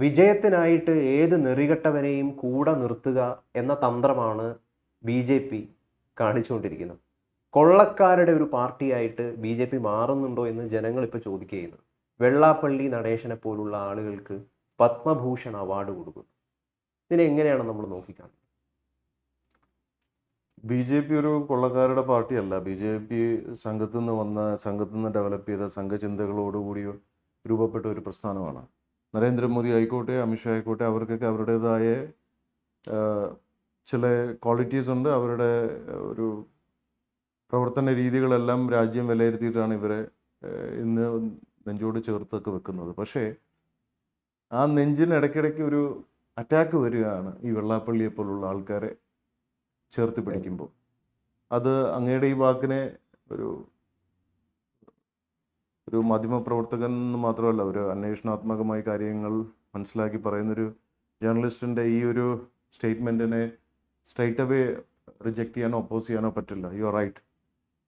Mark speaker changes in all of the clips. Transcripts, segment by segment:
Speaker 1: വിജയത്തിനായിട്ട് ഏത് നെറികെട്ടവനെയും കൂടെ നിർത്തുക എന്ന തന്ത്രമാണ് ബി ജെ പി കാണിച്ചുകൊണ്ടിരിക്കുന്നത്. കൊള്ളക്കാരുടെ ഒരു പാർട്ടിയായിട്ട് ബി ജെ പി മാറുന്നുണ്ടോ എന്ന് ജനങ്ങൾ ഇപ്പോൾ ചോദിക്കുകയാണ്. വെള്ളാപ്പള്ളി നടേശനെ പോലുള്ള ആളുകൾക്ക് പത്മഭൂഷൺ അവാർഡ് കൊടുക്കുന്നു. ഇതിനെ എങ്ങനെയാണ് നമ്മൾ നോക്കിക്കാണുന്നത്?
Speaker 2: ബി ജെ പി ഒരു കൊള്ളക്കാരുടെ പാർട്ടിയല്ല. ബി ജെ പി സംഘത്തു നിന്ന് വന്ന സംഘത്തു നിന്ന് ഡെവലപ്പ് ചെയ്ത സംഘചിന്തകളോടുകൂടി രൂപപ്പെട്ട ഒരു പ്രസ്ഥാനമാണ്. നരേന്ദ്രമോദി ആയിക്കോട്ടെ അമിത്ഷാ ആയിക്കോട്ടെ അവർക്കൊക്കെ അവരുടേതായ ചില ക്വാളിറ്റീസ് ഉണ്ട്. അവരുടെ ഒരു പ്രവർത്തന രീതികളെല്ലാം രാജ്യം വിലയിരുത്തിയിട്ടാണ് ഇവരെ ഇന്ന് നെഞ്ചോട് ചേർത്തൊക്കെ വെക്കുന്നത്. പക്ഷേ ആ നെഞ്ചിന് ഇടയ്ക്കിടയ്ക്ക് ഒരു അറ്റാക്ക് വരികയാണ് ഈ വെള്ളാപ്പള്ളിയെ പോലുള്ള ആൾക്കാരെ ചേർത്ത് പിടിക്കുമ്പോൾ. അത് അങ്ങയുടെ ഈ വാക്കിനെ ഒരു ഒരു മാധ്യമപ്രവർത്തകൻ എന്ന് മാത്രമല്ല ഒരു അന്വേഷണാത്മകമായ കാര്യങ്ങൾ മനസ്സിലാക്കി പറയുന്നൊരു ജേർണലിസ്റ്റിന്റെ ഈ ഒരു സ്റ്റേറ്റ്മെന്റിനെ സ്ട്രൈറ്റ് അവേ റിജക്റ്റ് ചെയ്യാനോ ഒപ്പോസ് ചെയ്യാനോ പറ്റില്ല. യു ആർ റൈറ്റ്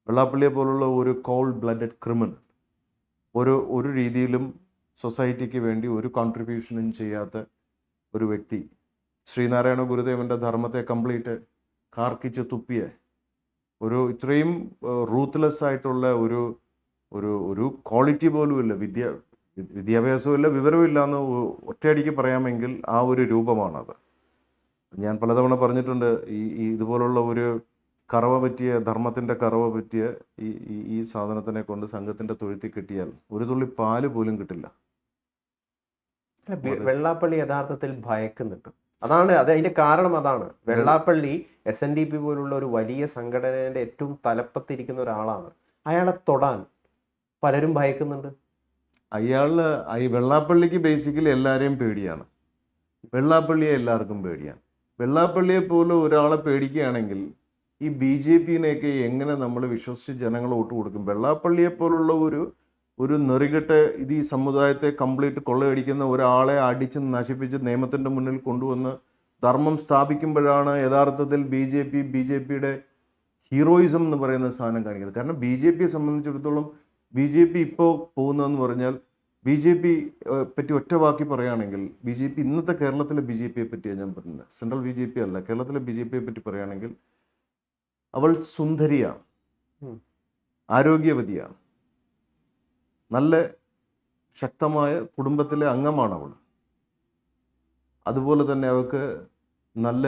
Speaker 2: വെള്ളാപ്പള്ളിയെ പോലുള്ള ഒരു കോൾഡ് ബ്ലഡഡ് ക്രിമിനൽ ഒരു ഒരു രീതിയിലും സൊസൈറ്റിക്ക് വേണ്ടി ഒരു കോൺട്രിബ്യൂഷനും ചെയ്യാത്ത ഒരു വ്യക്തി. ശ്രീനാരായണ ഗുരുദേവന്റെ ധർമ്മത്തെ കംപ്ലീറ്റ് കാർക്കിച്ച് തുപ്പിയ. ഒരു ഇത്രയും റൂത്ത്ലെസ് ആയിട്ടുള്ള ഒരു ഒരു ഒരു ക്വാളിറ്റി പോലും ഇല്ല വിദ്യ വിദ്യാഭ്യാസവും ഇല്ല വിവരവും ഇല്ല എന്ന് ഒറ്റയടിക്ക് പറയാമെങ്കിൽ ആ ഒരു രൂപമാണത്. ഞാൻ പലതവണ പറഞ്ഞിട്ടുണ്ട് ഈ ഈ ഇതുപോലുള്ള ഒരു കറവ പറ്റിയ ധർമ്മത്തിന്റെ കറവ പറ്റിയ ഈ ഈ- ഈ സാധനത്തിനെ കൊണ്ട് സംഘത്തിന്റെ തൊഴുത്തി കിട്ടിയാൽ ഒരു തുള്ളി പാൽ പോലും കിട്ടില്ല.
Speaker 1: വെള്ളാപ്പള്ളി യഥാർത്ഥത്തിൽ ഭയക്കുന്നുണ്ട്. അതാണ് അത് അതിന്റെ കാരണം അതാണ്. Vellappally S N D P പോലുള്ള ഒരു വലിയ സംഘടനയുടെ ഏറ്റവും തലപ്പത്തിരിക്കുന്ന ഒരാളാണ്. അയാളെ തൊടാൻ പലരും ഭയക്കുന്നുണ്ട്.
Speaker 2: അയാൾ ഈ വെള്ളാപ്പള്ളിക്ക് ബേസിക്കലി എല്ലാവരെയും പേടിയാണ്. വെള്ളാപ്പള്ളിയെ എല്ലാവർക്കും പേടിയാണ്. വെള്ളാപ്പള്ളിയെ പോലെ ഒരാളെ പേടിക്കുകയാണെങ്കിൽ ഈ ബി ജെ പിനെയൊക്കെ എങ്ങനെ നമ്മൾ വിശ്വസിച്ച് ജനങ്ങൾ വോട്ട് കൊടുക്കും? വെള്ളാപ്പള്ളിയെ പോലുള്ള ഒരു ഒരു നെറികെട്ട് ഇത് ഈ സമുദായത്തെ കംപ്ലീറ്റ് കൊള്ളയടിക്കുന്ന ഒരാളെ അടിച്ച് നശിപ്പിച്ച് നിയമത്തിന്റെ മുന്നിൽ കൊണ്ടുവന്ന് ധർമ്മം സ്ഥാപിക്കുമ്പോഴാണ് യഥാർത്ഥത്തിൽ B J P B J പിയുടെ ഹീറോയിസം എന്ന് പറയുന്ന സാധനം കാണിക്കുന്നത്. കാരണം ബി ജെ പിയെ സംബന്ധിച്ചിടത്തോളം ബി ജെ പി ഇപ്പോൾ പോകുന്നതെന്ന് പറഞ്ഞാൽ ബി ജെ പി പറ്റി ഒറ്റ വാക്കി പറയുകയാണെങ്കിൽ ബി ജെ പി ഇന്നത്തെ കേരളത്തിലെ ബി ജെ പിയെ പറ്റിയാണ് ഞാൻ പറയുന്നത് സെൻട്രൽ ബി ജെ പി അല്ല. കേരളത്തിലെ ബി ജെ പിയെ പറ്റി പറയുകയാണെങ്കിൽ അവൾ സുന്ദരിയാണ്. ആരോഗ്യവതിയാണ്. നല്ല ശക്തമായ കുടുംബത്തിലെ അംഗമാണ് അവൾ. അതുപോലെ തന്നെ അവൾക്ക് നല്ല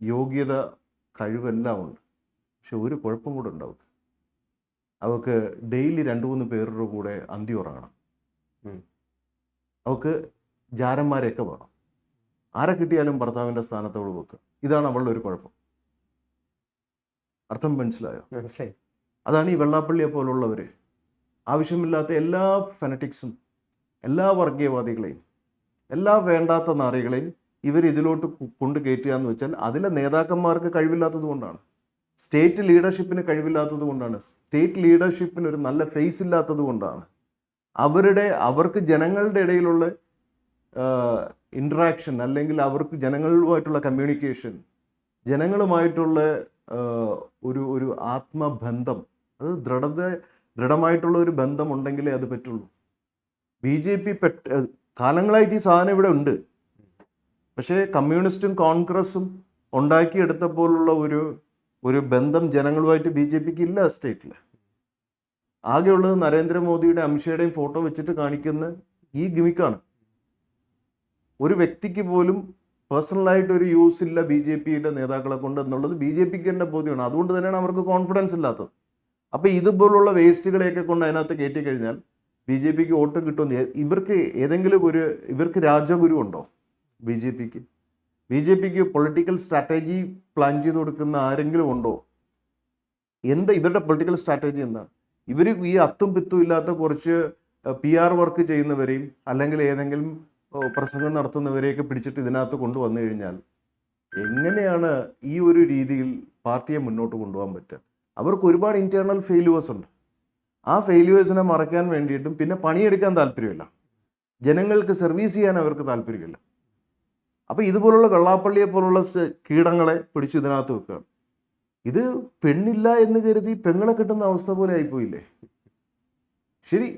Speaker 2: യോഗ്യത കഴിവെല്ലാം ഉണ്ട്. പക്ഷെ ഒരു കുഴപ്പം കൂടെ ഉണ്ട് അവൾക്ക്. അവൾക്ക് ഡെയിലി രണ്ട് മൂന്ന് പേരുടെ കൂടെ അന്തി ഉറങ്ങണം. അവൾക്ക് ജാരന്മാരെയൊക്കെ വേണം. ആരെ കിട്ടിയാലും ഭർത്താവിന്റെ സ്ഥാനത്ത് അവൾ വെക്കുക ഇതാണ് അവളുടെ ഒരു കുഴപ്പം. അർത്ഥം മനസ്സിലായോ? അതാണ് ഈ വെള്ളാപ്പള്ളിയെ പോലുള്ളവർ ആവശ്യമില്ലാത്ത എല്ലാ ഫെനറ്റിക്സും എല്ലാ വർഗീയവാദികളെയും എല്ലാ വേണ്ടാത്ത നാറികളെയും ഇവർ ഇതിലോട്ട് കൊണ്ടു കൊണ്ട് കയറ്റുക എന്ന് വെച്ചാൽ അതിലെ നേതാക്കന്മാർക്ക് കഴിവില്ലാത്തത് കൊണ്ടാണ്. സ്റ്റേറ്റ് ലീഡർഷിപ്പിന് കഴിവില്ലാത്തത് കൊണ്ടാണ്. സ്റ്റേറ്റ് ലീഡർഷിപ്പിന് ഒരു നല്ല ഫേസ് ഇല്ലാത്തത് കൊണ്ടാണ്. അവരുടെ അവർക്ക് ജനങ്ങളുടെ ഇടയിലുള്ള ഇൻട്രാക്ഷൻ അല്ലെങ്കിൽ അവർക്ക് ജനങ്ങളുമായിട്ടുള്ള കമ്മ്യൂണിക്കേഷൻ ജനങ്ങളുമായിട്ടുള്ള ഒരു ഒരു ആത്മബന്ധം അത് ദൃഢത ദൃഢമായിട്ടുള്ള ഒരു ബന്ധം ഉണ്ടെങ്കിലേ അത് പറ്റുള്ളൂ. ബി ജെ പി പെട്ട കാലങ്ങളായിട്ട് ഈ സാധനം ഇവിടെ ഉണ്ട്. പക്ഷേ കമ്മ്യൂണിസ്റ്റും കോൺഗ്രസും ഉണ്ടാക്കിയെടുത്തപ്പോലുള്ള ഒരു ഒരു ബന്ധം ജനങ്ങളുമായിട്ട് ബി ജെ പിക്ക് ഇല്ല സ്റ്റേറ്റിൽ. ആകെയുള്ളത് നരേന്ദ്രമോദിയുടെ അമിത്ഷയുടെയും ഫോട്ടോ വെച്ചിട്ട് കാണിക്കുന്ന ഈ ഗിമിക്കാണ്. ഒരു വ്യക്തിക്ക് പോലും പേഴ്സണലായിട്ട് ഒരു യൂസ് ഇല്ല ബി ജെ പിയുടെ നേതാക്കളെ കൊണ്ട് എന്നുള്ളത് ബി ജെ പിക്ക് തന്നെ ബോധ്യമാണ്. അതുകൊണ്ട് തന്നെയാണ് അവർക്ക് കോൺഫിഡൻസ് ഇല്ലാത്തത്. അപ്പോൾ ഇതുപോലുള്ള വേസ്റ്റുകളെയൊക്കെ കൊണ്ട് അതിനകത്ത് കയറ്റി കഴിഞ്ഞാൽ ബി ജെ പിക്ക് വോട്ട് കിട്ടുമെന്ന്. ഇവർക്ക് ഏതെങ്കിലും ഒരു ഇവർക്ക് രാജഗുരു ഉണ്ടോ ബി ജെ പിക്ക്? ബി ജെ പിക്ക് പൊളിറ്റിക്കൽ സ്ട്രാറ്റജി പ്ലാൻ ചെയ്ത് കൊടുക്കുന്ന ആരെങ്കിലും ഉണ്ടോ? എന്താ ഇവരുടെ പൊളിറ്റിക്കൽ സ്ട്രാറ്റജി എന്താണ് ഇവർ ഈ അത്തും പിത്തും ഇല്ലാത്ത കുറച്ച് പി ആർ വർക്ക് ചെയ്യുന്നവരെയും അല്ലെങ്കിൽ ഏതെങ്കിലും പ്രസംഗം നടത്തുന്നവരെയൊക്കെ പിടിച്ചിട്ട് ഇതിനകത്ത് കൊണ്ടുവന്നു കഴിഞ്ഞാൽ എങ്ങനെയാണ് ഈ ഒരു രീതിയിൽ പാർട്ടിയെ മുന്നോട്ട് കൊണ്ടുപോകാൻ പറ്റുക? അവർക്ക് ഒരുപാട് ഇന്റേണൽ ഫെയിലുവേഴ്സ് ഉണ്ട്. ആ ഫെയിലുവേഴ്സിനെ മറയ്ക്കാൻ വേണ്ടിയിട്ടും പിന്നെ പണിയെടുക്കാൻ താല്പര്യമില്ല. ജനങ്ങൾക്ക് സർവീസ് ചെയ്യാൻ അവർക്ക് താല്പര്യമില്ല. അപ്പോൾ ഇതുപോലുള്ള വെള്ളാപ്പള്ളിയെ പോലുള്ള കീടങ്ങളെ പിടിച്ച് ഇതിനകത്ത് വെക്കുകയാണ് ഇത് പെണ്ണില്ല എന്ന് കരുതി പെങ്ങളെ കിട്ടുന്ന അവസ്ഥ പോലെ ആയിപ്പോയില്ലേ? ശരി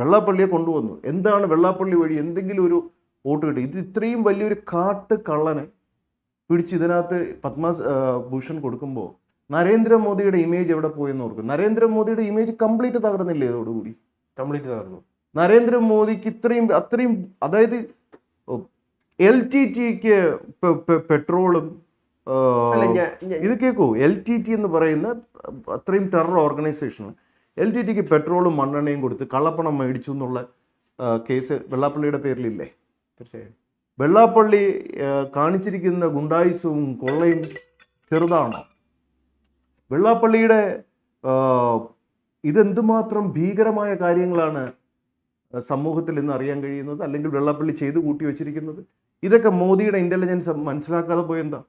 Speaker 2: വെള്ളാപ്പള്ളിയെ കൊണ്ടുവന്നു. എന്താണ് വെള്ളാപ്പള്ളി വഴി? എന്തെങ്കിലും ഒരു വോട്ട് കിട്ടി. ഇത് ഇത്രയും വലിയൊരു കാട്ട് കള്ളനെ പിടിച്ച് ഇതിനകത്ത് പത്മ ഭൂഷൺ കൊടുക്കുമ്പോൾ നരേന്ദ്രമോദിയുടെ ഇമേജ് എവിടെ പോയെന്ന് ഓർക്കും. നരേന്ദ്രമോദിയുടെ ഇമേജ് കംപ്ലീറ്റ് തകർന്നില്ലേ ഇതോടുകൂടി?
Speaker 1: കംപ്ലീറ്റ് തകർന്നു.
Speaker 2: നരേന്ദ്രമോദിക്ക് ഇത്രയും അത്രയും അതായത് എൽ ടി ടിക്ക് പെട്രോളും ഇത് കേൾക്കൂ എൽ ടി ടി എന്ന് പറയുന്ന അത്രയും ടെറർ ഓർഗനൈസേഷൻ എൽ ടി ടിക്ക് പെട്രോളും മണ്ണെണ്ണയും കൊടുത്ത് കള്ളപ്പണം മേടിച്ചു എന്നുള്ള കേസ് വെള്ളാപ്പള്ളിയുടെ പേരിലില്ലേ?
Speaker 1: തീർച്ചയായും.
Speaker 2: വെള്ളാപ്പള്ളി കാണിച്ചിരിക്കുന്ന ഗുണ്ടായുസവും കൊള്ളയും ചെറുതാണോ? വെള്ളാപ്പള്ളിയുടെ ഇതെന്തുമാത്രം ഭീകരമായ കാര്യങ്ങളാണ് സമൂഹത്തിൽ ഇന്ന് അറിയാൻ കഴിയുന്നത്? അല്ലെങ്കിൽ വെള്ളാപ്പള്ളി ചെയ്തു കൂട്ടി വെച്ചിരിക്കുന്നത്? ഇതൊക്കെ മോദിയുടെ ഇന്റലിജൻസ് മനസ്സിലാക്കാതെ പോയെന്താ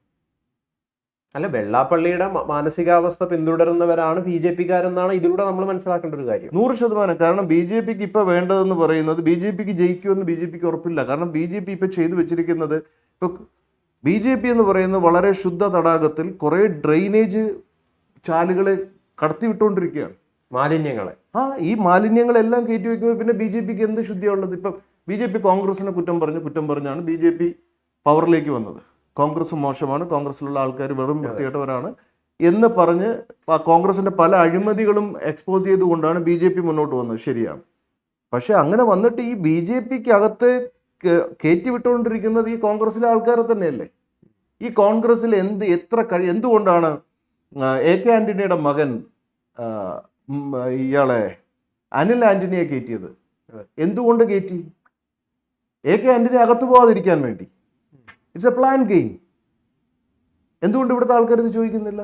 Speaker 1: അല്ല വെള്ളാപ്പള്ളിയുടെ മാനസികാവസ്ഥ പിന്തുടരുന്നവരാണ് ബി ജെ പിക്കാരെന്നാണ് ഇതിലൂടെ നമ്മൾ മനസ്സിലാക്കേണ്ട ഒരു കാര്യം.
Speaker 2: നൂറ് ശതമാനം. കാരണം ബി ജെ പിക്ക് ഇപ്പൊ വേണ്ടതെന്ന് പറയുന്നത് ബി ജെ പിക്ക് ജയിക്കുമെന്ന് ബി ജെ പിക്ക് ഉറപ്പില്ല. കാരണം ബി ജെ പി ഇപ്പൊ ചെയ്തു വെച്ചിരിക്കുന്നത് ഇപ്പൊ ബി ജെ പി എന്ന് പറയുന്നത് വളരെ ശുദ്ധ തടാകത്തിൽ കുറെ ഡ്രെയിനേജ് ചാലുകളെ കടത്തിവിട്ടുകൊണ്ടിരിക്കുകയാണ്
Speaker 1: മാലിന്യങ്ങളെ.
Speaker 2: ആ ഈ മാലിന്യങ്ങളെല്ലാം കയറ്റി വെക്കുമ്പോൾ പിന്നെ ബി ജെ പിക്ക് എന്ത് ശുദ്ധിയുള്ളത് ഇപ്പം ബി ജെ പി കോൺഗ്രസിനെ കുറ്റം പറഞ്ഞ് കുറ്റം പറഞ്ഞാണ് ബി ജെ പി പവറിലേക്ക് വന്നത്. കോൺഗ്രസ് മോശമാണ് കോൺഗ്രസിലുള്ള ആൾക്കാർ വെറും വൃത്തികെട്ടവരാണ് എന്ന് പറഞ്ഞ് കോൺഗ്രസിന്റെ കോൺഗ്രസിന്റെ പല അഴിമതികളും എക്സ്പോസ് ചെയ്തുകൊണ്ടാണ് ബി ജെ പി മുന്നോട്ട് വന്നത്. ശരിയാണ്. പക്ഷേ അങ്ങനെ വന്നിട്ട് ഈ ബി ജെ പിക്ക് അകത്ത് കയറ്റിവിട്ടുകൊണ്ടിരിക്കുന്നത് വിട്ടുകൊണ്ടിരിക്കുന്നത് ഈ കോൺഗ്രസിലെ ആൾക്കാരെ തന്നെയല്ലേ? ഈ കോൺഗ്രസിൽ എന്ത് എത്ര കഴി എന്തുകൊണ്ടാണ് എ കെ ആന്റണിയുടെ മകൻ ഇയാളെ അനിൽ ആന്റണിയെ കയറ്റിയത്. എന്തുകൊണ്ട് കയറ്റി എ കെ ആന്റണി അകത്തു പോകാതിരിക്കാൻ വേണ്ടി. ഇറ്റ്സ് എ പ്ലാൻ ഗെയിം എന്തുകൊണ്ട് ഇവിടുത്തെ ആൾക്കാർ ഇത് ചോദിക്കുന്നില്ല?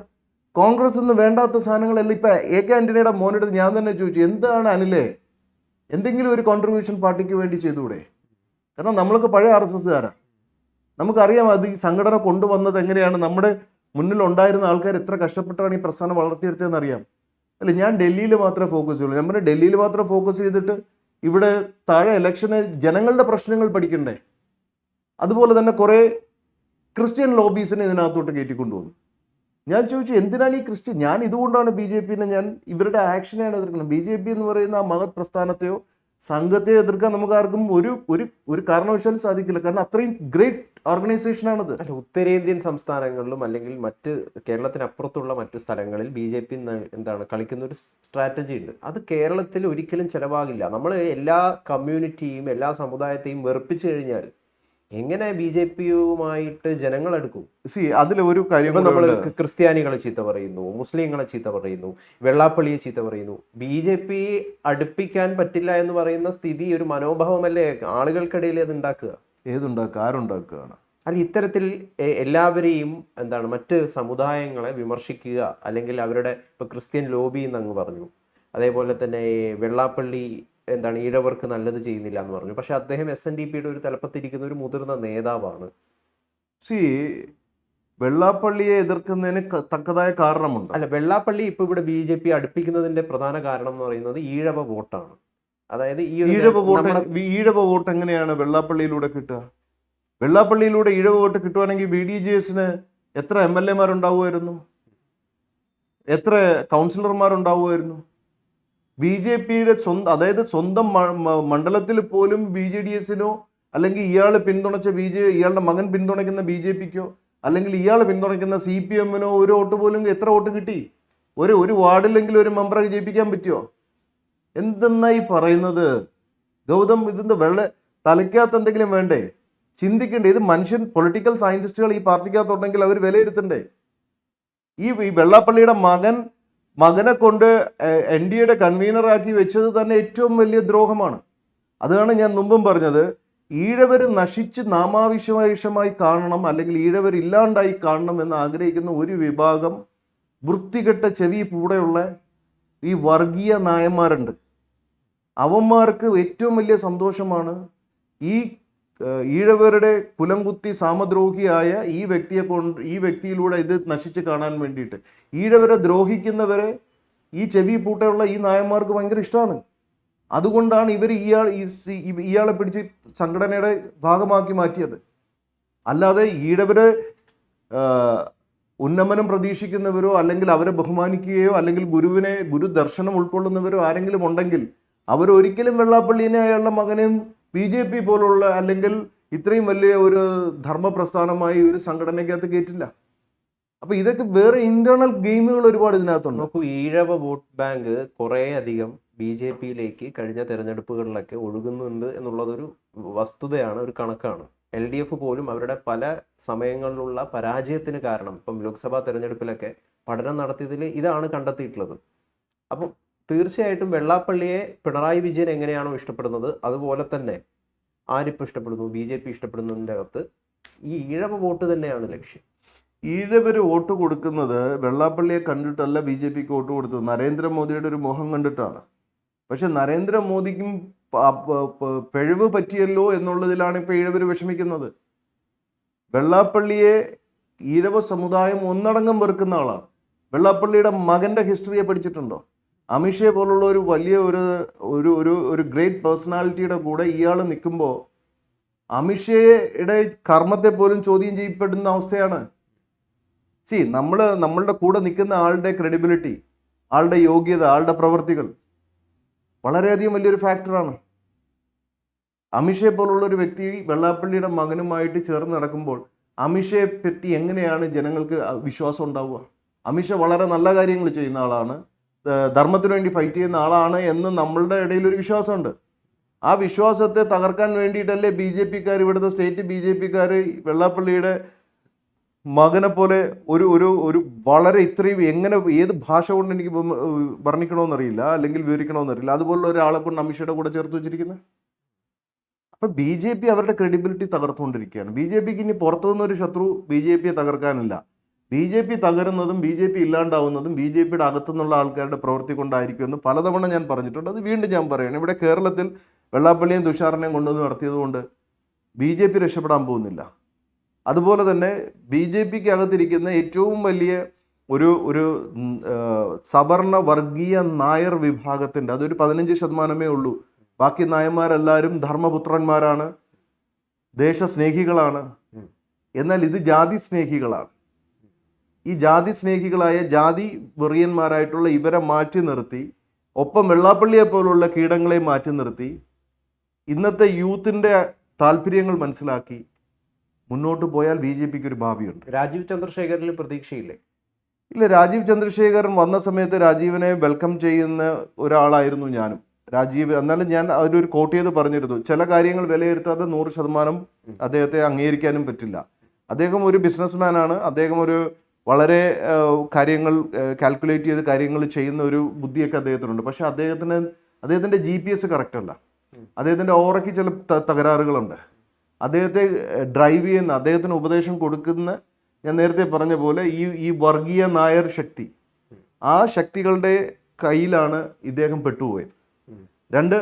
Speaker 2: കോൺഗ്രസ് നിന്ന് വേണ്ടാത്ത സാധനങ്ങളെല്ലാം ഇപ്പൊ എ കെ ആന്റണിയുടെ മോനെടുത്ത് ഞാൻ തന്നെ ചോദിച്ചു എന്താണ് അനിലെ? എന്തെങ്കിലും ഒരു കോൺട്രിബ്യൂഷൻ പാർട്ടിക്ക് വേണ്ടി ചെയ്തുകൂടെ കാരണം നമ്മളൊക്കെ പഴയ ആർ എസ് എസ്സുകാരാ. നമുക്കറിയാം അത് ഈ സംഘടന കൊണ്ടുവന്നത് എങ്ങനെയാണ്. നമ്മുടെ മുന്നിൽ ഉണ്ടായിരുന്ന ആൾക്കാർ എത്ര കഷ്ടപ്പെട്ടാണ് ഈ പ്രസ്ഥാനം വളർത്തിയെടുത്തതെന്ന് അറിയാം അല്ല ഞാൻ ഡൽഹിയിൽ മാത്രമേ ഫോക്കസ് ചെയ്യുള്ളൂ. ഞാൻ പറഞ്ഞു ഡൽഹിയിൽ മാത്രം ഫോക്കസ് ചെയ്തിട്ട് ഇവിടെ താഴെ ഇലക്ഷന് ജനങ്ങളുടെ പ്രശ്നങ്ങൾ പഠിക്കണ്ടേ? അതുപോലെ തന്നെ കുറേ ക്രിസ്ത്യൻ ലോബീസിനെ ഇതിനകത്തോട്ട് കയറ്റിക്കൊണ്ടുവന്നു ഞാൻ ചോദിച്ചു എന്തിനാണ് ഈ ക്രിസ്ത്യൻ ഞാൻ ഇതുകൊണ്ടാണ് ബി ജെ പിന്നെ ഞാൻ ഇവരുടെ ആക്ഷനെയാണ് എതിർക്കുന്നത്. ബി ജെ പി എന്ന് പറയുന്ന ആ മഹത് പ്രസ്ഥാനത്തെയോ സംഘത്തെയോ എതിർക്കാൻ നമുക്ക് ആർക്കും ഒരു ഒരു ഒരു കാരണവശാലും സാധിക്കില്ല. കാരണം അത്രയും ഗ്രേറ്റ് ഓർഗനൈസേഷനാണത്
Speaker 1: അല്ല ഉത്തരേന്ത്യൻ സംസ്ഥാനങ്ങളിലും അല്ലെങ്കിൽ മറ്റ് കേരളത്തിനപ്പുറത്തുള്ള മറ്റു സ്ഥലങ്ങളിൽ ബി ജെ പി എന്താണ് കളിക്കുന്ന ഒരു സ്ട്രാറ്റജി ഉണ്ട്. അത് കേരളത്തിൽ ഒരിക്കലും ചെലവാകില്ല. നമ്മൾ എല്ലാ കമ്മ്യൂണിറ്റിയും എല്ലാ സമുദായത്തെയും വെറുപ്പിച്ചു കഴിഞ്ഞാൽ എങ്ങനെ ബി ജെ പിയുമായിട്ട് ജനങ്ങൾ എടുക്കും
Speaker 2: സി അതിൽ ഒരു കാര്യം
Speaker 1: നമ്മൾ ക്രിസ്ത്യാനികളെ ചീത്ത പറയുന്നു മുസ്ലിങ്ങളെ ചീത്ത പറയുന്നു വെള്ളാപ്പള്ളിയെ ചീത്ത പറയുന്നു. ബി ജെ പി അടുപ്പിക്കാൻ പറ്റില്ല എന്ന് പറയുന്ന സ്ഥിതി ഒരു മനോഭാവമല്ലേ? ആളുകൾക്കിടയിൽ അത് ഉണ്ടാക്കുക.
Speaker 2: ഏതുണ്ടാക്കുക? ആരുണ്ടാക്കുകയാണ്?
Speaker 1: അല്ല ഇത്തരത്തിൽ എല്ലാവരെയും എന്താണ് മറ്റ് സമുദായങ്ങളെ വിമർശിക്കുക അല്ലെങ്കിൽ അവരുടെ ഇപ്പൊ ക്രിസ്ത്യൻ ലോബി എന്നങ്ങ് പറഞ്ഞു. അതേപോലെ തന്നെ വെള്ളാപ്പള്ളി എന്താണ് ഈഴവർക്ക് നല്ലത് ചെയ്യുന്നില്ല എന്ന് പറഞ്ഞു. പക്ഷെ അദ്ദേഹം എസ് എൻ ഡി പിയുടെ ഒരു തലപ്പത്തിരിക്കുന്ന ഒരു മുതിർന്ന നേതാവാണ്.
Speaker 2: സി വെള്ളാപ്പള്ളിയെ എതിർക്കുന്നതിന് തക്കതായ കാരണമുണ്ട്?
Speaker 1: അല്ല വെള്ളാപ്പള്ളി ഇപ്പൊ ഇവിടെ ബി ജെ പി അടുപ്പിക്കുന്നതിന്റെ പ്രധാന കാരണം എന്ന് പറയുന്നത് ഈഴവ വോട്ടാണ്. അതായത് ഈ
Speaker 2: ഈഴവ വോട്ട് ഈഴവ വോട്ട് എങ്ങനെയാണ് വെള്ളാപ്പള്ളിയിലൂടെ കിട്ടുക? വെള്ളാപ്പള്ളിയിലൂടെ ഈഴവ വോട്ട് കിട്ടുവാണെങ്കിൽ ബി ഡി ജെ എസിന് എത്ര എം എൽ എമാരുണ്ടാവുമായിരുന്നു എത്ര കൗൺസിലർമാരുണ്ടാവുമായിരുന്നു? ബി ജെ പിയുടെ സ്വന്തം അതായത് സ്വന്തം മണ്ഡലത്തിൽ പോലും ബി ജെ ഡി എസിനോ അല്ലെങ്കിൽ ഇയാൾ പിന്തുണച്ച ബി ജെ ഇയാളുടെ മകൻ പിന്തുണയ്ക്കുന്ന ബി ജെ പിക്കോ അല്ലെങ്കിൽ ഇയാൾ പിന്തുണയ്ക്കുന്ന സി പി എമ്മിനോ ഒരു വോട്ട് പോലും എത്ര വോട്ട് കിട്ടി? ഒരു ഒരു വാർഡിലെങ്കിലും ഒരു മെമ്പറെ ജയിപ്പിക്കാൻ പറ്റുമോ എന്തെന്നായി പറയുന്നത്? ഗൗതം ഇതിന്റെ വെള്ള തലയ്ക്കകത്ത് എന്തെങ്കിലും വേണ്ടേ? ചിന്തിക്കണ്ടേ ഇത് മനുഷ്യൻ പൊളിറ്റിക്കൽ സയന്റിസ്റ്റുകൾ ഈ പാർട്ടിക്കകത്തുണ്ടെങ്കിൽ അവർ വിലയിരുത്തണ്ടേ? ഈ വെള്ളാപ്പള്ളിയുടെ മകൻ മകനെ കൊണ്ട് എൻ ഡി എയുടെ കൺവീനറാക്കി വെച്ചത് തന്നെ ഏറ്റവും വലിയ ദ്രോഹമാണ്. അതാണ് ഞാൻ മുമ്പും പറഞ്ഞത്. ഈഴവർ നശിച്ച് നാമാവിശേഷമായി കാണണം അല്ലെങ്കിൽ ഈഴവർ ഇല്ലാണ്ടായി കാണണം എന്ന് ആഗ്രഹിക്കുന്ന ഒരു വിഭാഗം വൃത്തികെട്ട ചെവി കൂടെയുള്ള ഈ വർഗീയ നായന്മാരുണ്ട്. അവന്മാർക്ക് ഏറ്റവും വലിയ സന്തോഷമാണ് ഈ ഈഴവരുടെ കുലംകുത്തി സാമദ്രോഹിയായ ഈ വ്യക്തിയെ കൊണ്ട് ഈ വ്യക്തിയിലൂടെ ഇത് നശിച്ച് കാണാൻ വേണ്ടിയിട്ട്. ഈഴവരെ ദ്രോഹിക്കുന്നവരെ ഈ ചെവി പൂട്ടയുള്ള ഈ നായന്മാർക്ക് ഭയങ്കര ഇഷ്ടമാണ് അതുകൊണ്ടാണ് ഇവർ ഇയാൾ ഇയാളെ പിടിച്ച് സംഘടനയുടെ ഭാഗമാക്കി മാറ്റിയത്. അല്ലാതെ ഈഴവരെ ഉന്നമനം പ്രതീക്ഷിക്കുന്നവരോ അല്ലെങ്കിൽ അവരെ ബഹുമാനിക്കുകയോ അല്ലെങ്കിൽ ഗുരുവിനെ ഗുരുദർശനം ഉൾക്കൊള്ളുന്നവരോ ആരെങ്കിലും ഉണ്ടെങ്കിൽ അവരൊരിക്കലും വെള്ളാപ്പള്ളിനെ അയാളുടെ മകനെയും ബി ജെ പി പോലുള്ള അല്ലെങ്കിൽ ഇത്രയും വലിയ ഒരു ധർമ്മപ്രസ്ഥാനമായി ഒരു സംഘടനയ്ക്കകത്ത് കയറ്റില്ല അപ്പൊ ഇതൊക്കെ വേറെ ഇന്റേണൽ ഗെയിമുകൾ ഒരുപാട് ഇതിനകത്തുണ്ട്.
Speaker 1: നോക്കൂ ഈഴവ വോട്ട് ബാങ്ക് കുറേ അധികം ബി ജെ പിയിലേക്ക് കഴിഞ്ഞ തെരഞ്ഞെടുപ്പുകളിലൊക്കെ ഒഴുകുന്നുണ്ട് എന്നുള്ളതൊരു വസ്തുതയാണ് ഒരു കണക്കാണ്. എൽ ഡി എഫ് പോലും അവരുടെ പല സമയങ്ങളിലുള്ള പരാജയത്തിന് കാരണം ഇപ്പം ലോക്സഭാ തെരഞ്ഞെടുപ്പിലൊക്കെ പഠനം നടത്തിയതിൽ ഇതാണ് കണ്ടെത്തിയിട്ടുള്ളത്. അപ്പം തീർച്ചയായിട്ടും വെള്ളാപ്പള്ളിയെ പിണറായി വിജയൻ എങ്ങനെയാണോ ഇഷ്ടപ്പെടുന്നത് അതുപോലെ തന്നെ ആരിപ്പോൾ ഇഷ്ടപ്പെടുന്നു ബി ജെ പി ഇഷ്ടപ്പെടുന്നതിന്റെ അകത്ത് ഈ ഈഴവ വോട്ട് തന്നെയാണ് ലക്ഷ്യം.
Speaker 2: ഈഴവര് വോട്ട് കൊടുക്കുന്നത് വെള്ളാപ്പള്ളിയെ കണ്ടിട്ടല്ല ബി ജെ പിക്ക് വോട്ട് കൊടുത്തത്. നരേന്ദ്രമോദിയുടെ ഒരു മോഹം കണ്ടിട്ടാണ്. പക്ഷെ നരേന്ദ്രമോദിക്കും പിഴവ് പറ്റിയല്ലോ എന്നുള്ളതിലാണ് ഇപ്പോൾ ഈഴവർ വിഷമിക്കുന്നത്. വെള്ളാപ്പള്ളിയെ ഈഴവ സമുദായം ഒന്നടങ്കം വെറുക്കുന്ന ആളാണ്. വെള്ളാപ്പള്ളിയുടെ മകന്റെ ഹിസ്റ്ററിയെ പഠിച്ചിട്ടുണ്ടോ? അമിഷയെ പോലുള്ള ഒരു വലിയ ഒരു ഒരു ഒരു ഒരു ഗ്രേറ്റ് പേഴ്സണാലിറ്റിയുടെ കൂടെ ഇയാൾ നിൽക്കുമ്പോൾ അമിഷയുടെ കർമ്മത്തെ പോലും ചോദ്യം ചെയ്യപ്പെടുന്ന അവസ്ഥയാണ്. സി നമ്മൾ നമ്മളുടെ കൂടെ നിൽക്കുന്ന ആളുടെ ക്രെഡിബിലിറ്റി ആളുടെ യോഗ്യത ആളുടെ പ്രവൃത്തികൾ വളരെയധികം വലിയൊരു ഫാക്ടറാണ് അമിഷയെ പോലുള്ള ഒരു വ്യക്തി വെള്ളാപ്പള്ളിയുടെ മകനുമായിട്ട് ചേർന്ന് നടക്കുമ്പോൾ അമിഷയെ പറ്റി എങ്ങനെയാണ് ജനങ്ങൾക്ക് വിശ്വാസം ഉണ്ടാവുക? അമിഷ വളരെ നല്ല കാര്യങ്ങൾ ചെയ്യുന്ന ആളാണ്. ധർമ്മത്തിന് വേണ്ടി ഫൈറ്റ് ചെയ്യുന്ന ആളാണ് എന്ന് നമ്മളുടെ ഇടയിൽ ഒരു വിശ്വാസമുണ്ട്. ആ വിശ്വാസത്തെ തകർക്കാൻ വേണ്ടിയിട്ടല്ലേ ബി ജെ പിക്കാർ ഇവിടുത്തെ സ്റ്റേറ്റ് ബി ജെ പിക്കാർ വെള്ളാപ്പള്ളിയുടെ മകനെ പോലെ ഒരു ഒരു ഒരു വളരെ ഇത്രയും എങ്ങനെ ഏത് ഭാഷ കൊണ്ട് എനിക്ക് വർണിക്കണമെന്നറിയില്ല അല്ലെങ്കിൽ വിവരിക്കണമെന്നറിയില്ല. അതുപോലുള്ള ഒരാളെ കൊണ്ട് അമിഷയുടെ കൂടെ ചേർത്ത് വെച്ചിരിക്കുന്നത് അപ്പം ബി ജെ പി അവരുടെ ക്രെഡിബിലിറ്റി തകർത്തുകൊണ്ടിരിക്കുകയാണ്. ബി ജെ പിക്ക് ഇനി പുറത്തുനിന്നൊരു ശത്രു ബി ജെ പിയെ തകർക്കാനില്ല. ബി ജെ പി തകരുന്നതും ബി ജെ പി ഇല്ലാണ്ടാവുന്നതും ബി ജെ പിയുടെ അകത്തുനിന്നുള്ള ആൾക്കാരുടെ പ്രവൃത്തി കൊണ്ടായിരിക്കുമെന്ന് പലതവണ ഞാൻ പറഞ്ഞിട്ടുണ്ട്. അത് വീണ്ടും ഞാൻ പറയുകയാണ്. ഇവിടെ കേരളത്തിൽ വെള്ളാപ്പള്ളിയും തുഷാറിനെയും കൊണ്ടുവന്ന് നടത്തിയതുകൊണ്ട് ബി ജെ പി രക്ഷപ്പെടാൻ പോകുന്നില്ല. അതുപോലെ തന്നെ ബി ജെ പിക്ക് അകത്തിരിക്കുന്ന ഏറ്റവും വലിയ ഒരു ഒരു സവർണ വർഗീയ നായർ വിഭാഗത്തിന്റെ അതൊരു പതിനഞ്ച് ശതമാനമേ ഉള്ളൂ. ബാക്കി നായന്മാരെല്ലാവരും ധർമ്മപുത്രന്മാരാണ് ദേശസ്നേഹികളാണ്. എന്നാൽ ഇത് ജാതി സ്നേഹികളാണ് ഈ ജാതി സ്നേഹികളായ ജാതി വെറിയന്മാരായിട്ടുള്ള ഇവരെ മാറ്റി നിർത്തി ഒപ്പം വെള്ളാപ്പള്ളിയെ പോലുള്ള കീടങ്ങളെ മാറ്റി നിർത്തി ഇന്നത്തെ യൂത്തിന്റെ താല്പര്യങ്ങൾ മനസ്സിലാക്കി മുന്നോട്ട് പോയാൽ ബി ജെ പിക്ക് ഒരു ഭാവിയുണ്ട്.
Speaker 1: രാജീവ് ചന്ദ്രശേഖരന് പ്രതീക്ഷയില്ലേ?
Speaker 2: ഇല്ല രാജീവ് ചന്ദ്രശേഖരൻ വന്ന സമയത്ത് രാജീവിനെ വെൽക്കം ചെയ്യുന്ന ഒരാളായിരുന്നു ഞാനും. രാജീവ് എന്നാലും ഞാൻ അതിലൊരു കോട്ട് ചെയ്ത് പറഞ്ഞിരുന്നു ചില കാര്യങ്ങൾ വിലയിരുത്താതെ നൂറ് ശതമാനം അദ്ദേഹത്തെ അംഗീകരിക്കാനും പറ്റില്ല. അദ്ദേഹം ഒരു ബിസിനസ്മാനാണ് അദ്ദേഹം ഒരു വളരെ കാര്യങ്ങൾ കാൽക്കുലേറ്റ് ചെയ്ത് കാര്യങ്ങൾ ചെയ്യുന്ന ഒരു ബുദ്ധിയൊക്കെ അദ്ദേഹത്തിനുണ്ട്. പക്ഷെ അദ്ദേഹത്തിന് അദ്ദേഹത്തിന്റെ ജി പി എസ് കറക്റ്റ് അല്ല. അദ്ദേഹത്തിന്റെ ഓറയ്ക്ക് ചില തകരാറുകളുണ്ട്. അദ്ദേഹത്തെ ഡ്രൈവ് ചെയ്യുന്ന അദ്ദേഹത്തിന് ഉപദേശം കൊടുക്കുന്ന ഞാൻ നേരത്തെ പറഞ്ഞ പോലെ ഈ ഈ വർഗീയ നായർ ശക്തി ആ ശക്തികളുടെ കയ്യിലാണ് ഇദ്ദേഹം പെട്ടുപോയത്. രണ്ട്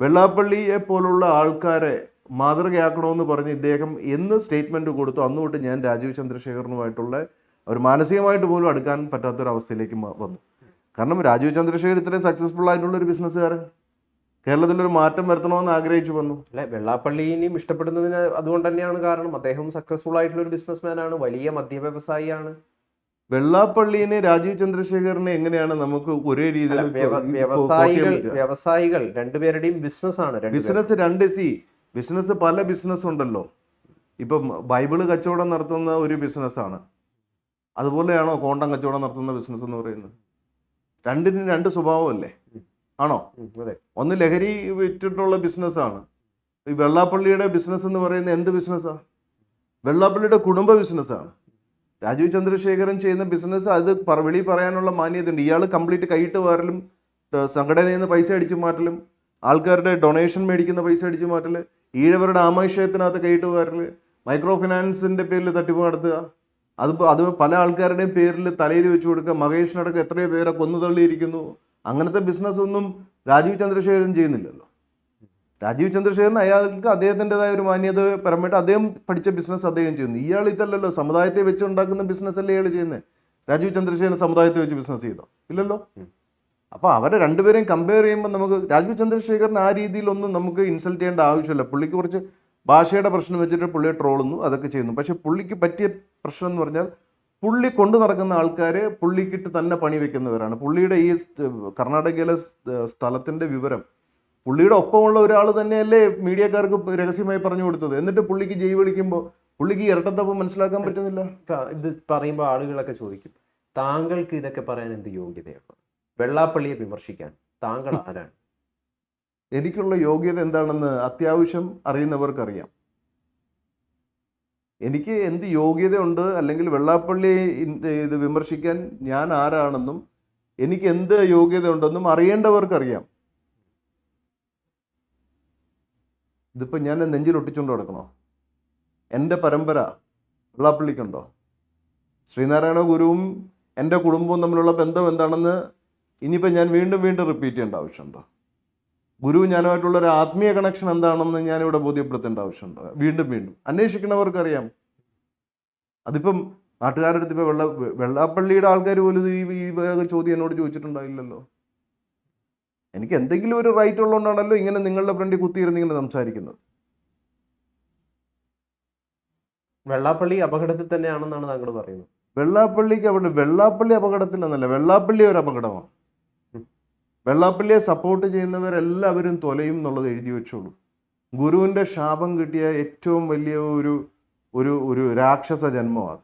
Speaker 2: വെള്ളാപ്പള്ളിയെ പോലുള്ള ആൾക്കാരെ മാതൃകയാക്കണമെന്ന് പറഞ്ഞ് ഇദ്ദേഹം എന്ന് സ്റ്റേറ്റ്മെന്റ് കൊടുത്തു. അന്ന് തൊട്ട് ഞാൻ രാജീവ് ചന്ദ്രശേഖരനുമായിട്ടുള്ള ഒരു മാനസികമായിട്ട് പോലും അടുക്കാൻ പറ്റാത്തൊരവസ്ഥയിലേക്ക് അവസ്ഥയിലേക്ക് വന്നു. കാരണം രാജീവ് ചന്ദ്രശേഖർ ഇത്രയും സക്സസ്ഫുൾ ആയിട്ടുള്ള ഒരു ബിസിനസ്സുകാരൻ കേരളത്തിൽ ഒരു മാറ്റം വരുത്തണമെന്ന് ആഗ്രഹിച്ചു വന്നു.
Speaker 1: അല്ലെ വെള്ളാപ്പള്ളിനെയും ഇഷ്ടപ്പെടുന്നതിന് അതുകൊണ്ട് തന്നെയാണ് കാരണം. അദ്ദേഹം സക്സസ്ഫുൾ ആയിട്ടുള്ള ഒരു ബിസിനസ്മാൻ ആണ് വലിയ മദ്യ വ്യവസായിയാണ്
Speaker 2: വെള്ളാപ്പള്ളിനെ രാജീവ് ചന്ദ്രശേഖറിനെ എങ്ങനെയാണ് നമുക്ക് ഒരേ രീതിയിൽ
Speaker 1: വ്യവസായികൾ വ്യവസായികൾ രണ്ടുപേരുടെയും ബിസിനസ് ആണ്.
Speaker 2: ബിസിനസ് രണ്ട് സി. ബിസിനസ് പല ബിസിനസ് ഉണ്ടല്ലോ. ഇപ്പം ബൈബിൾ കച്ചവടം നടത്തുന്ന ഒരു ബിസിനസ്സാണ് അതുപോലെയാണോ കോണ്ടം കച്ചവടം നടത്തുന്ന ബിസിനസ് എന്ന് പറയുന്നത്? രണ്ടിനും രണ്ട് സ്വഭാവമല്ലേ? ആണോ? ഒന്ന് ലഹരി വിറ്റിട്ടുള്ള ബിസിനസ്സാണ് ഈ വെള്ളാപ്പള്ളിയുടെ ബിസിനസ് എന്ന് പറയുന്നത് എന്ത് ബിസിനസ്സാണ് വെള്ളാപ്പള്ളിയുടെ കുടുംബ ബിസിനസ്സാണ് രാജീവ് ചന്ദ്രശേഖരൻ ചെയ്യുന്ന ബിസിനസ് അത് വെളി പറയാനുള്ള മാന്യതയുണ്ട്. ഇയാൾ കംപ്ലീറ്റ് കൈയിട്ട് വാരലും സംഘടനയിൽ നിന്ന് പൈസ അടിച്ചു മാറ്റലും ആൾക്കാരുടെ ഡൊണേഷൻ മേടിക്കുന്ന പൈസ അടിച്ചു മാറ്റൽ ഈഴവരുടെ ആമാശയത്തിനകത്ത് കൈയിട്ട് വാരൽ മൈക്രോ ഫിനാൻസിന്റെ പേരിൽ തട്ടിപ്പ് നടത്തുക. അത് പ- അത് പല ആൾക്കാരുടെയും പേരിൽ തലയിൽ വെച്ച് കൊടുക്കുക. മഹേഷിനടക്കം എത്രയോ പേരെ കൊന്നു തള്ളിയിരിക്കുന്നു. അങ്ങനത്തെ ബിസിനസ് ഒന്നും രാജീവ് ചന്ദ്രശേഖരൻ ചെയ്യുന്നില്ലല്ലോ. രാജീവ് ചന്ദ്രശേഖരൻ അയാൾക്ക് അദ്ദേഹത്തിന്റെതായ ഒരു മാന്യത പരമായിട്ട് അദ്ദേഹം പഠിച്ച ബിസിനസ് അദ്ദേഹം ചെയ്യുന്നു. ഇയാൾ ഇതല്ലല്ലോ സമുദായത്തെ വെച്ച് ഉണ്ടാക്കുന്ന ബിസിനസ് അല്ലേ ഇയാൾ ചെയ്യുന്നത് രാജീവ് ചന്ദ്രശേഖരൻ സമുദായത്തെ വെച്ച് ബിസിനസ് ചെയ്തോ? ഇല്ലല്ലോ. അപ്പോൾ അവരെ രണ്ടുപേരെയും കമ്പയർ ചെയ്യുമ്പോൾ നമുക്ക് രാജീവ് ചന്ദ്രശേഖരൻ ആ രീതിയിലൊന്നും നമുക്ക് ഇൻസൾട്ട് ചെയ്യേണ്ട ആവശ്യമില്ല. പുള്ളിക്ക് കുറച്ച് ഭാഷയുടെ പ്രശ്നം വെച്ചിട്ട് പുള്ളിയെ ട്രോളുന്നു അതൊക്കെ ചെയ്യുന്നു. പക്ഷെ പുള്ളിക്ക് പറ്റിയ പ്രശ്നം എന്ന് പറഞ്ഞാൽ പുള്ളി കൊണ്ടു നടക്കുന്ന ആൾക്കാർ പുള്ളിക്കിട്ട് തന്നെ പണി വെക്കുന്നവരാണ്. പുള്ളിയുടെ ഈ കർണാടകയിലെ സ്ഥലത്തിന്റെ വിവരം പുള്ളിയുടെ ഒപ്പമുള്ള ഒരാൾ തന്നെയല്ലേ മീഡിയക്കാർക്ക് രഹസ്യമായി പറഞ്ഞു കൊടുത്തത്? എന്നിട്ട് പുള്ളിക്ക് ജൈവ് വിളിക്കുമ്പോൾ പുള്ളിക്ക് ഇരട്ടത്തപ്പം മനസ്സിലാക്കാൻ പറ്റുന്നില്ല?
Speaker 1: ഇത് പറയുമ്പോൾ ആളുകളൊക്കെ ചോദിക്കും താങ്കൾക്ക് ഇതൊക്കെ പറയാൻ എന്ത് യോഗ്യതയാണ് വെള്ളാപ്പള്ളിയെ വിമർശിക്കാൻ താങ്കൾ ആരാണ്?
Speaker 2: എനിക്കുള്ള യോഗ്യത എന്താണെന്ന് അത്യാവശ്യം അറിയുന്നവർക്കറിയാം. എനിക്ക് എന്ത് യോഗ്യതയുണ്ട് അല്ലെങ്കിൽ വെള്ളാപ്പള്ളി ഇത് വിമർശിക്കാൻ ഞാൻ ആരാണെന്നും എനിക്ക് എന്ത് യോഗ്യതയുണ്ടെന്നും അറിയേണ്ടവർക്കറിയാം. ഇതിപ്പോൾ ഞാൻ നെഞ്ചിൽ ഒട്ടിച്ചുകൊണ്ട് കിടക്കണോ എന്റെ പരമ്പര വെള്ളാപ്പള്ളിക്കുണ്ടോ? ശ്രീനാരായണ ഗുരുവും എന്റെ കുടുംബവും തമ്മിലുള്ള ബന്ധം എന്താണെന്ന് ഇനിയിപ്പോൾ ഞാൻ വീണ്ടും വീണ്ടും റിപ്പീറ്റ് ചെയ്യേണ്ട ആവശ്യമുണ്ടോ? ഗുരു ഞാനുമായിട്ടുള്ള ഒരു ആത്മീയ കണക്ഷൻ എന്താണെന്ന് ഞാനിവിടെ ബോധ്യപ്പെടുത്തേണ്ട ആവശ്യമുണ്ട്. വീണ്ടും വീണ്ടും. അന്വേഷിക്കുന്നവർക്കറിയാം. അതിപ്പം നാട്ടുകാരുടെ അടുത്ത് ഇപ്പോൾ വെള്ള വെള്ളാപ്പള്ളിയുടെ ആൾക്കാർ പോലും ഈ ഈ ചോദ്യം എന്നോട് ചോദിച്ചിട്ടുണ്ടായില്ലല്ലോ. എനിക്ക് എന്തെങ്കിലും ഒരു റൈറ്റ് ഉള്ളതുകൊണ്ടാണല്ലോ ഇങ്ങനെ നിങ്ങളുടെ ഫ്രണ്ടിൽ കുത്തിയിരുന്ന് ഇങ്ങനെ സംസാരിക്കുന്നത്.
Speaker 1: വെള്ളാപ്പള്ളി അപകടത്തിൽ തന്നെയാണെന്നാണ് താങ്കൾ പറയുന്നത്.
Speaker 2: വെള്ളാപ്പള്ളിക്ക് അവിടെ വെള്ളാപ്പള്ളി അപകടത്തിലെന്നല്ല വെള്ളാപ്പള്ളി ഒരു അപകടമാണ്. വെള്ളാപ്പള്ളിയെ സപ്പോർട്ട് ചെയ്യുന്നവരെല്ലാവരും തൊലയും എന്നുള്ളത് എഴുതി വെച്ചോളൂ. ഗുരുവിന്റെ ശാപം കിട്ടിയ ഏറ്റവും വലിയ ഒരു ഒരു ഒരു രാക്ഷസ ജന്മമാണ്.